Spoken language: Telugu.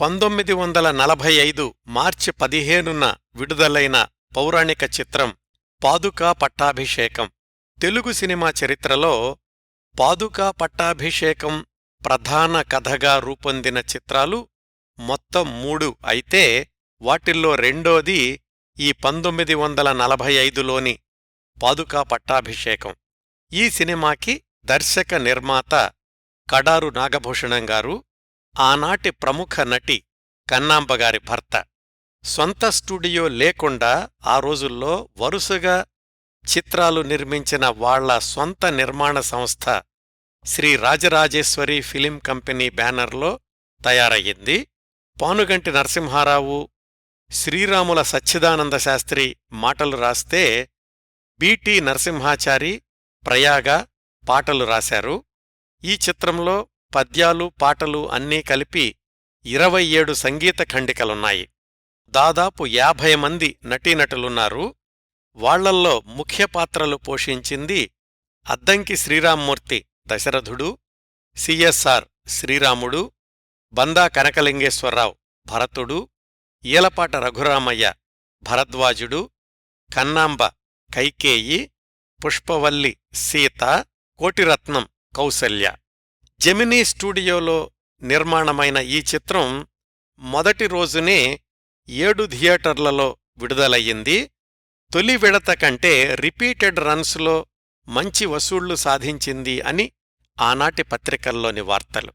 పంతొమ్మిది వందల నలభై ఐదు మార్చి పదిహేనున విడుదలైన పౌరాణిక చిత్రం పాదుకా పట్టాభిషేకం. తెలుగు సినిమా చరిత్రలో పాదుకా పట్టాభిషేకం ప్రధాన కథగా రూపొందిన చిత్రాలు మొత్తం మూడు అయితే వాటిల్లో రెండోది ఈ పంతొమ్మిది వందల నలభై ఐదులోని పాదుకా పట్టాభిషేకం. ఈ సినిమాకి దర్శక నిర్మాత కడారు నాగభూషణం గారు ఆనాటి ప్రముఖ నటి కన్నాంబగారి భర్త. స్వంత స్టూడియో లేకుండా ఆ రోజుల్లో వరుసగా చిత్రాలు నిర్మించిన వాళ్ళ సొంత నిర్మాణ సంస్థ శ్రీ రాజరాజేశ్వరి ఫిలిం కంపెనీ బ్యానర్లో తయారయ్యింది. పానుగంటి నరసింహారావు శ్రీరాముల సచ్చిదానంద శాస్త్రి మాటలు రాస్తే బిటి నరసింహాచారి ప్రయాగ పాటలు రాశారు. ఈ చిత్రంలో పద్యాలు పాటలు అన్నీ కలిపి ఇరవై ఏడు సంగీత ఖండికలున్నాయి. దాదాపు యాభై మంది నటీనటులున్నారు. వాళ్ళల్లో ముఖ్య పాత్రలు పోషించింది అద్దంకి శ్రీరామ్మూర్తి దశరథుడు సిఎస్ఆర్ శ్రీరాముడు బందా కనకలింగేశ్వరరావు భరతుడు ఈలపాట రఘురామయ్య భరద్వాజుడు కన్నాంబ కైకేయి పుష్పవల్లి సీత కోటిరత్నం కౌసల్య. జెమినీ స్టూడియోలో నిర్మాణమైన ఈ చిత్రం మొదటి రోజునే ఏడు థియేటర్లలో విడుదలయ్యింది. తొలి విడత కంటే రిపీటెడ్ రన్స్లో మంచి వసూళ్ళు సాధించింది అని ఆనాటి పత్రికల్లోని వార్తలు.